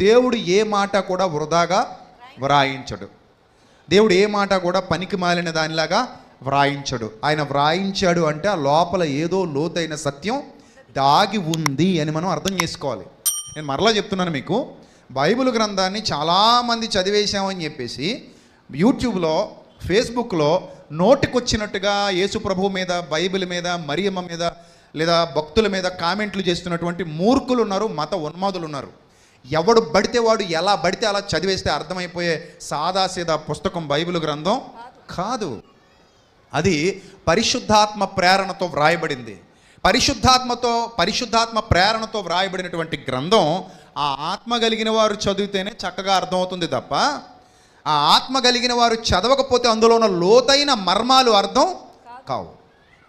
దేవుడు ఏ మాట కూడా వృధాగా వ్రాయించడు. దేవుడు ఏ మాట కూడా పనికి మాలిన దానిలాగా వ్రాయించడు. ఆయన వ్రాయించాడు అంటే ఆ లోపల ఏదో లోతైన సత్యం దాగి ఉంది అని మనం అర్థం చేసుకోవాలి. నేను మరలా చెప్తున్నాను మీకు. బైబిల్ గ్రంథాన్ని చాలామంది చదివేశామని చెప్పేసి యూట్యూబ్లో ఫేస్బుక్లో నోటికొచ్చినట్టుగా యేసు ప్రభు మీద బైబిల్ మీద మరియమ్మ మీద లేదా భక్తుల మీద కామెంట్లు చేస్తున్నటువంటి మూర్ఖులు ఉన్నారు మత ఉన్మాదులు ఉన్నారు ఎవడు పడితే వాడు ఎలా పడితే అలా చదివేస్తే అర్థమైపోయే సాదాసీదా పుస్తకం బైబిల్ గ్రంథం కాదు. అది పరిశుద్ధాత్మ ప్రేరణతో వ్రాయబడింది. పరిశుద్ధాత్మతో పరిశుద్ధాత్మ ప్రేరణతో వ్రాయబడినటువంటి గ్రంథం ఆ ఆత్మ కలిగిన వారు చదివితేనే చక్కగా అర్థమవుతుంది తప్ప ఆ ఆత్మ కలిగిన వారు చదవకపోతే అందులో ఉన్న లోతైన మర్మాలు అర్థం కావు.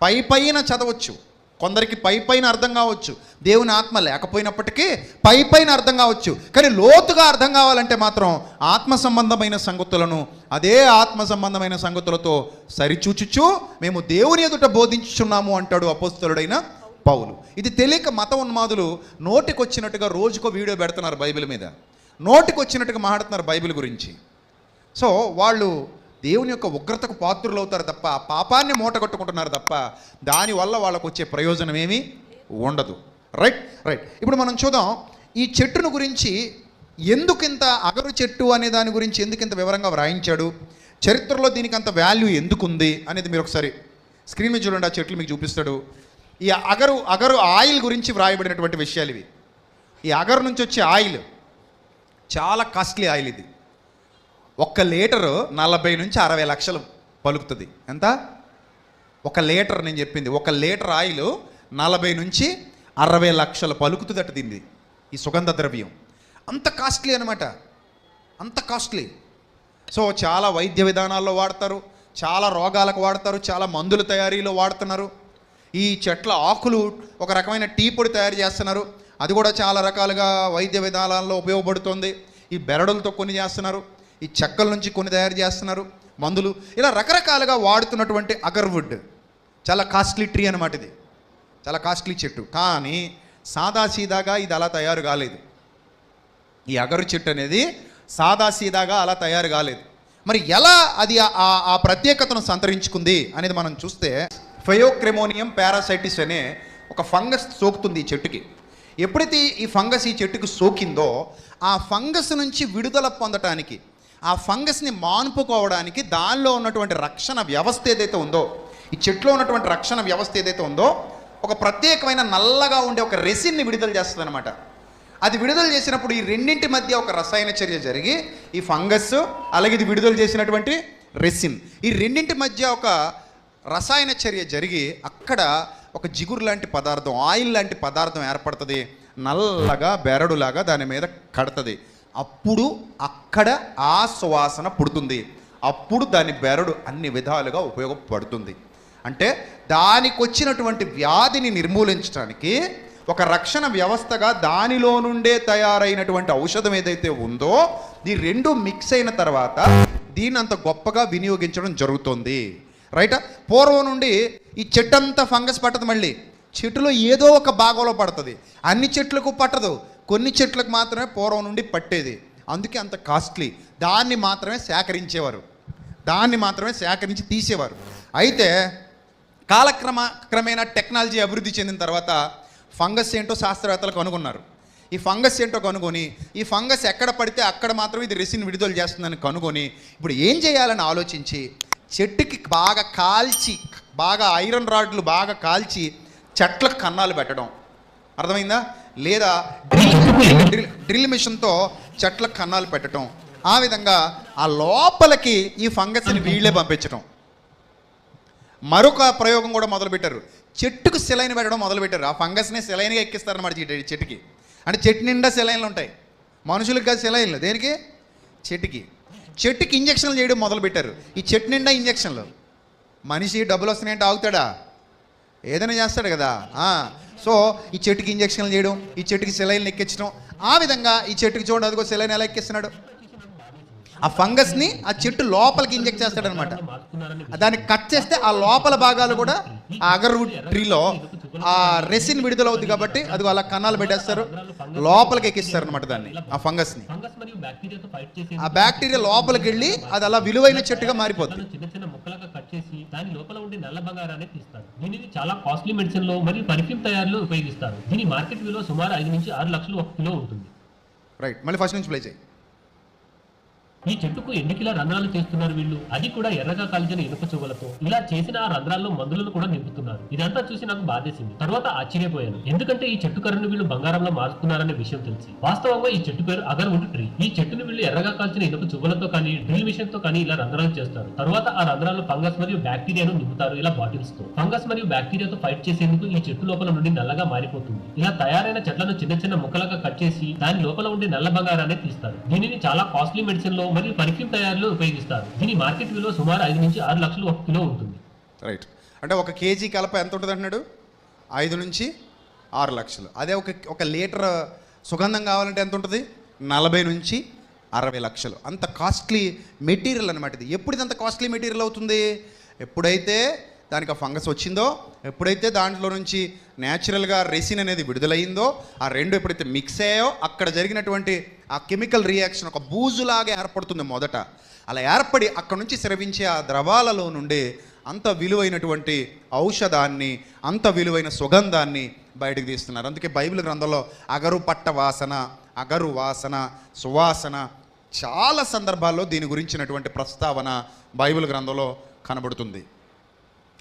పై పైన చదవచ్చు. కొందరికి పై పైన అర్థం కావచ్చు. దేవుని ఆత్మ లేకపోయినప్పటికీ పై పైన అర్థం కావచ్చు. కానీ లోతుగా అర్థం కావాలంటే మాత్రం ఆత్మ సంబంధమైన సంగతులను అదే ఆత్మ సంబంధమైన సంగతులతో సరిచూచుచు మేము దేవుని ఎదుట బోధించుచున్నాము అంటాడు అపోస్తలుడైన పౌలు. ఇది తెలియక మత ఉన్మాదులు నోటికొచ్చినట్టుగా రోజుకో వీడియో పెడుతున్నారు బైబిల్ మీద. నోటికొచ్చినట్టుగా మాట్లాడుతున్నారు బైబిల్ గురించి. సో వాళ్ళు దేవుని యొక్క ఉగ్రతకు పాత్రులు అవుతారు తప్ప ఆ పాపాన్ని మూట కట్టుకుంటున్నారు తప్ప దానివల్ల వాళ్ళకు వచ్చే ప్రయోజనం ఏమీ ఉండదు. రైట్ రైట్ ఇప్పుడు మనం చూద్దాం ఈ చెట్టును గురించి ఎందుకింత అగరు చెట్టు అనే దాని గురించి ఎందుకింత వివరంగా వ్రాయించాడు? చరిత్రలో దీనికి అంత వాల్యూ ఎందుకుంది అనేది మీరు ఒకసారి స్క్రీన్ మీద చూడండి ఆ చెట్లు మీకు చూపిస్తాడు. ఈ అగరు అగరు ఆయిల్ గురించి వ్రాయబడినటువంటి విషయాలు ఇవి. ఈ అగరు నుంచి వచ్చే ఆయిల్ చాలా కాస్ట్లీ ఆయిల్ ఇది. ఒక్క లీటరు నలభై నుంచి అరవై లక్షలు పలుకుతుంది. ఎంత? ఒక లీటర్ నేను చెప్పింది. ఒక లీటర్ ఆయిల్ నలభై నుంచి అరవై లక్షలు పలుకుతుందట దీన్ని. ఈ సుగంధ ద్రవ్యం. అంత కాస్ట్లీ అనమాట అంత కాస్ట్లీ. సో చాలా వైద్య విధానాల్లో వాడతారు. చాలా రోగాలకు వాడతారు. చాలా మందుల తయారీలో వాడుతున్నారు. ఈ చెట్ల ఆకులు ఒక రకమైన టీ పొడి తయారు చేస్తున్నారు. అది కూడా చాలా రకాలుగా వైద్య విధానాల్లో ఉపయోగపడుతుంది. ఈ బెరడులతో కొన్ని చేస్తున్నారు. ఈ చెక్కల నుంచి కొన్ని తయారు చేస్తున్నారు మందులు. ఇలా రకరకాలుగా వాడుతున్నటువంటి అగర్వుడ్ చాలా కాస్ట్లీ ట్రీ అనమాట ఇది. చాలా కాస్ట్లీ చెట్టు. కానీ సాదాసీదాగా ఇది అలా తయారు కాలేదు. ఈ అగరు చెట్టు అనేది సాదాసీదాగా అలా తయారు కాలేదు. మరి ఎలా అది ఆ- ఆ- ప్రత్యేకతను సంతరించుకుంది అనేది మనం చూస్తే ఫయోక్రెమోనియం పారాసైటిస్ అనే ఒక ఫంగస్ సోకుతుంది ఈ చెట్టుకి. ఎప్పుడైతే ఈ ఫంగస్ ఈ చెట్టుకు సోకిందో ఆ ఫంగస్ నుంచి విడుదల పొందటానికి ఆ ఫంగస్ని మాన్పుకోవడానికి దానిలో ఉన్నటువంటి రక్షణ వ్యవస్థ ఏదైతే ఉందో ఈ చెట్లో ఉన్నటువంటి రక్షణ వ్యవస్థ ఏదైతే ఉందో ఒక ప్రత్యేకమైన నల్లగా ఉండే ఒక రెసిన్ని విడుదల చేస్తుంది అనమాట అది విడుదల చేసినప్పుడు ఈ రెండింటి మధ్య ఒక రసాయన చర్య జరిగి ఈ ఫంగస్ అలాగే ఇది విడుదల చేసినటువంటి రెసిన్. ఈ రెండింటి మధ్య ఒక రసాయన చర్య జరిగి అక్కడ ఒక జిగురు లాంటి పదార్థం ఆయిల్ లాంటి పదార్థం ఏర్పడుతుంది. నల్లగా బెరడులాగా దాని మీద కడుతుంది. అప్పుడు అక్కడ ఆ సువాసన పుడుతుంది. అప్పుడు దాని బెరడు అన్ని విధాలుగా ఉపయోగపడుతుంది. అంటే దానికి వచ్చినటువంటి వ్యాధిని నిర్మూలించడానికి ఒక రక్షణ వ్యవస్థగా దానిలో నుండే తయారైనటువంటి ఔషధం ఏదైతే ఉందో ఈ రెండు మిక్స్ అయిన తర్వాత దీన్ని అంత గొప్పగా వినియోగించడం జరుగుతుంది. రైట్? పూర్వం నుండి ఈ చెట్టు అంతా ఫంగస్ పట్టదు మళ్ళీ. చెట్టులో ఏదో ఒక భాగంలో పడుతుంది. అన్ని చెట్లకు పట్టదు. కొన్ని చెట్లకు మాత్రమే పూర్వం నుండి పట్టేది. అందుకే అంత కాస్ట్లీ. దాన్ని మాత్రమే సేకరించేవారు. దాన్ని మాత్రమే సేకరించి తీసేవారు. అయితే కాలక్రమ క్రమేణా టెక్నాలజీ అభివృద్ధి చెందిన తర్వాత ఫంగస్ ఏంటో శాస్త్రవేత్తలు కనుగొన్నారు. ఈ ఫంగస్ ఏంటో కనుగొని ఈ ఫంగస్ ఎక్కడ పడితే అక్కడ మాత్రం ఇది రెసిన్ విడుదల చేస్తుందని కనుగొని ఇప్పుడు ఏం చేయాలని ఆలోచించి చెట్టుకి బాగా కాల్చి బాగా ఐరన్ రాడ్లు బాగా కాల్చి చెట్లకు కన్నాలు పెట్టడం. అర్థమైందా? లేదా డ్రిల్ డ్రిల్ మిషన్తో చెట్లకు కన్నాలు పెట్టడం ఆ విధంగా ఆ లోపలికి ఈ ఫంగస్ని వీళ్ళే పంపించడం మరొక ప్రయోగం కూడా మొదలుపెట్టారు. చెట్టుకు సెలైన్ పెట్టడం మొదలుపెట్టారు. ఆ ఫంగస్ని సెలైన్గా ఎక్కిస్తారన్నమాట చెట్టుకి. అంటే చెట్టు నిండా సెలైన్లు ఉంటాయి. మనుషులకు కాదు సెలైన్లు. దేనికి? చెట్టుకి. చెట్టుకి ఇంజక్షన్లు చేయడం మొదలుపెట్టారు. ఈ చెట్టు నిండా ఇంజక్షన్లు. మనిషి డబ్బులు వస్తున్నాయంటే ఆగుతాడా? ఏదైనా చేస్తాడు కదా. సో ఈ చెట్టుకి ఇంజక్షన్లు చేయడం ఈ చెట్టుకి సెలైన్లు ఎక్కించడం ఆ విధంగా ఈ చెట్టుకి చూడండి అదిగో సెలైన్ ఎలా ఎక్కిస్తున్నాడు? ఆ ఫంగస్ని ఆ చెట్టు లోపలికి ఇంజెక్ట్ చేస్తాడనమాట. దాన్ని కట్ చేస్తే ఆ లోపల భాగాలు కూడా ఆ అగర్వుడ్ ట్రీలో ఆ రెసిన్ విడుదలవుద్ది కాబట్టి అది అలా కన్నాలు పెట్టేస్తారు. లోపలికి ఎక్కిస్తారు అనమాట దాన్ని ఆ ఫంగస్ని. ఆ బ్యాక్టీరియా లోపలికి వెళ్ళి అది అలా విలువైన చెట్టుగా మారిపోతుంది చిన్న చిన్న ముక్కలుగా కట్ చేసి దాని లోపల ఉండే నల్ల బంగారాన్ని తీస్తారు దీనిని చాలా కాస్ట్లీ మెడిసిన్లో మరియు పర్ఫ్యూమ్ తయారీలో ఉపయోగిస్తారు దీని మార్కెట్ విలువ సుమారు ఐదు నుంచి ఆరు లక్షలు ఒక కిలో ఉంటుంది రైట్ మళ్ళీ ఫస్ట్ నుంచి ప్లే చేయి. ఈ చెట్టుకు ఎన్ని కిలో రంధ్రాలు చేస్తున్నారు వీళ్ళు? అది కూడా ఎర్రగా కాల్చిన ఇనుప చువ్వలతో. ఇలా చేసిన ఆ రంధ్రాల్లో మందులను కూడా నింపుతున్నారు. ఇదంతా చూసి నాకు బాధేసింది. తర్వాత ఆశ్చర్యపోయాను. ఎందుకంటే ఈ చెట్టు కర్రను వీళ్ళు బంగారంలో మారుస్తున్నారనే విషయం తెలిసి. వాస్తవంగా ఈ చెట్టు పేరు అగర్వుడ్ ట్రీ. ఈ చెట్టును వీళ్ళు ఎర్రగా కాల్చిన ఇనుప చువ్వలతో కానీ డ్రిల్ మిషన్తో కానీ ఇలా రంధ్రాలు చేస్తారు. తర్వాత ఆ రంధ్రాల్లో ఫంగస్ మరియు బ్యాక్టీరియాను నింపుతారు. ఇలా బాటిల్స్తో. ఫంగస్ మరియు బ్యాక్టీరియాతో ఫైట్ చేసేందుకు ఈ చెట్టు లోపల నుండి నల్లగా మారిపోతుంది. ఇలా తయారైన చెట్లను చిన్న చిన్న ముక్కలుగా కట్ చేసి దాని లోపల ఉండే నల్ల బంగారాన్ని తీస్తారు. దీనిని చాలా కాస్ట్లీ మెడిసిన్లో మరియు పర్ఫ్యూమ్ తయారీలో ఉపయోగిస్తారు. దీని మార్కెట్ విలువ సుమారు ఐదు నుంచి ఆరు లక్షలు ఒక కిలో ఉంటుంది. రైట్ అంటే ఒక కేజీ కలప ఎంత ఉంటుంది అంటున్నాడు? ఐదు నుంచి ఆరు లక్షలు. అదే ఒక ఒక లీటర్ సుగంధం కావాలంటే ఎంత ఉంటుంది? నలభై నుంచి అరవై లక్షలు. అంత కాస్ట్లీ మెటీరియల్ అనమాట ఇది. ఎప్పుడు ఇది అంత కాస్ట్లీ మెటీరియల్ అవుతుంది? ఎప్పుడైతే దానికి ఆ ఫంగస్ వచ్చిందో ఎప్పుడైతే దాంట్లో నుంచి న్యాచురల్గా రెసిన్ అనేది విడుదలయ్యిందో ఆ రెండు ఎప్పుడైతే మిక్స్ అయ్యాయో అక్కడ జరిగినటువంటి ఆ కెమికల్ రియాక్షన్ ఒక బూజులాగా ఏర్పడుతుంది మొదట. అలా ఏర్పడి అక్కడ నుంచి స్రవించే ఆ ద్రవాలలో నుండి అంత విలువైనటువంటి ఔషధాన్ని అంత విలువైన సుగంధాన్ని బయటకు తీస్తున్నారు. అందుకే బైబిల్ గ్రంథంలో అగరు పట్ట వాసన అగరు వాసన సువాసన చాలా సందర్భాల్లో దీని గురించినటువంటి ప్రస్తావన బైబిల్ గ్రంథంలో కనబడుతుంది.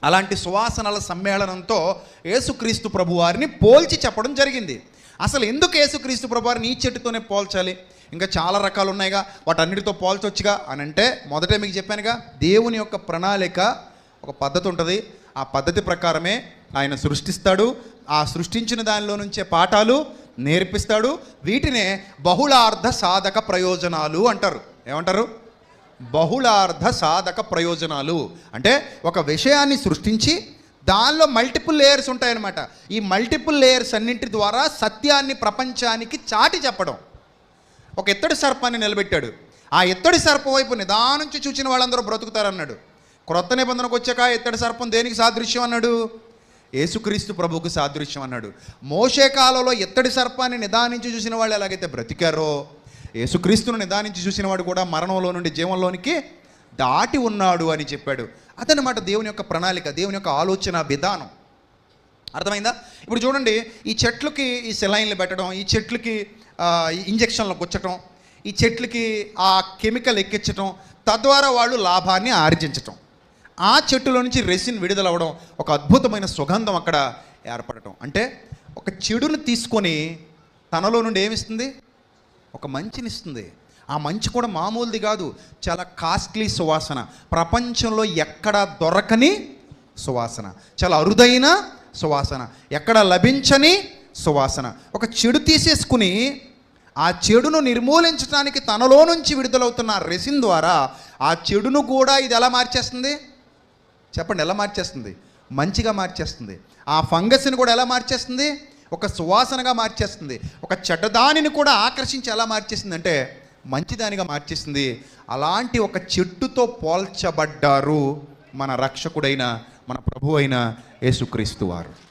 అలాంటి సువాసనల సమ్మేళనంతో యేసుక్రీస్తు ప్రభువారిని పోల్చి చెప్పడం జరిగింది. అసలు ఎందుకు యేసుక్రీస్తు ప్రభువారిని ఈ చెట్టుతోనే పోల్చాలి? ఇంకా చాలా రకాలు ఉన్నాయిగా వాటన్నిటితో పోల్చొచ్చుగా అని అంటే మొదటే మీకు చెప్పానుగా దేవుని యొక్క ప్రణాళిక ఒక పద్ధతి ఉంటుంది. ఆ పద్ధతి ప్రకారమే ఆయన సృష్టిస్తాడు. ఆ సృష్టించిన దానిలో నుంచే పాఠాలు నేర్పిస్తాడు. వీటినే బహుళార్థ సాధక ప్రయోజనాలు అంటారు. ఏమంటారు? బహుళార్థ సాధక ప్రయోజనాలు. అంటే ఒక విషయాన్ని సృష్టించి దానిలో మల్టిపుల్ లేయర్స్ ఉంటాయన్నమాట. ఈ మల్టిపుల్ లేయర్స్ అన్నింటి ద్వారా సత్యాన్ని ప్రపంచానికి చాటి చెప్పడం. ఒక ఎత్తడి సర్పాన్ని నిలబెట్టాడు. ఆ ఎత్తడి సర్పం వైపు నిదానుంచి చూచిన వాళ్ళందరూ బ్రతుకుతారన్నాడు. క్రొత్త నిబంధనకు వచ్చాక ఎత్తడి సర్పం దేనికి సాదృశ్యం అన్నాడు? యేసుక్రీస్తు ప్రభువుకు సాదృశ్యం అన్నాడు. మోషే కాలంలో ఎత్తడి సర్పాన్ని నిదానించి చూసిన వాళ్ళు ఎలాగైతే బ్రతికారో యేసుక్రీస్తును నిదానించి చూసిన వాడు కూడా మరణంలో నుండి జీవంలోనికి దాటి ఉన్నాడు అని చెప్పాడు. అదనమాట దేవుని యొక్క ప్రణాళిక దేవుని యొక్క ఆలోచన విధానం. అర్థమైందా? ఇప్పుడు చూడండి ఈ చెట్లకి ఈ సెలైన్లు పెట్టడం ఈ చెట్లకి ఈ ఇంజక్షన్లు గుచ్చటం ఈ చెట్లకి ఆ కెమికల్ ఎక్కించటం తద్వారా వాళ్ళు లాభాన్ని ఆర్జించటం. ఆ చెట్టులో నుంచి రెసిన్ విడుదలవ్వడం ఒక అద్భుతమైన సుగంధం అక్కడ ఏర్పడటం. అంటే ఒక చెడును తీసుకొని తనలో నుండి ఏమిస్తుంది? ఒక మంచినిస్తుంది. ఆ మంచి కూడా మామూలుది కాదు. చాలా కాస్ట్లీ సువాసన. ప్రపంచంలో ఎక్కడ దొరకని సువాసన. చాలా అరుదైన సువాసన. ఎక్కడ లభించని సువాసన. ఒక చెడు తీసేసుకుని ఆ చెడును నిర్మూలించడానికి తనలో నుంచి విడుదలవుతున్న రెసిన్ ద్వారా ఆ చెడును కూడా ఇది ఎలా మార్చేస్తుంది? చెప్పండి ఎలా మార్చేస్తుంది? మంచిగా మార్చేస్తుంది. ఆ ఫంగస్ని కూడా ఎలా మార్చేస్తుంది? ఒక సువాసనగా మార్చేస్తుంది. ఒక చెడ్డదానిని కూడా ఆకర్షించి ఎలా మార్చేస్తుంది అంటే మంచిదానిగా మార్చేస్తుంది అలాంటి ఒక చెట్టుతో పోల్చబడ్డారు మన రక్షకుడైన మన ప్రభు అయిన యేసుక్రీస్తు వారు.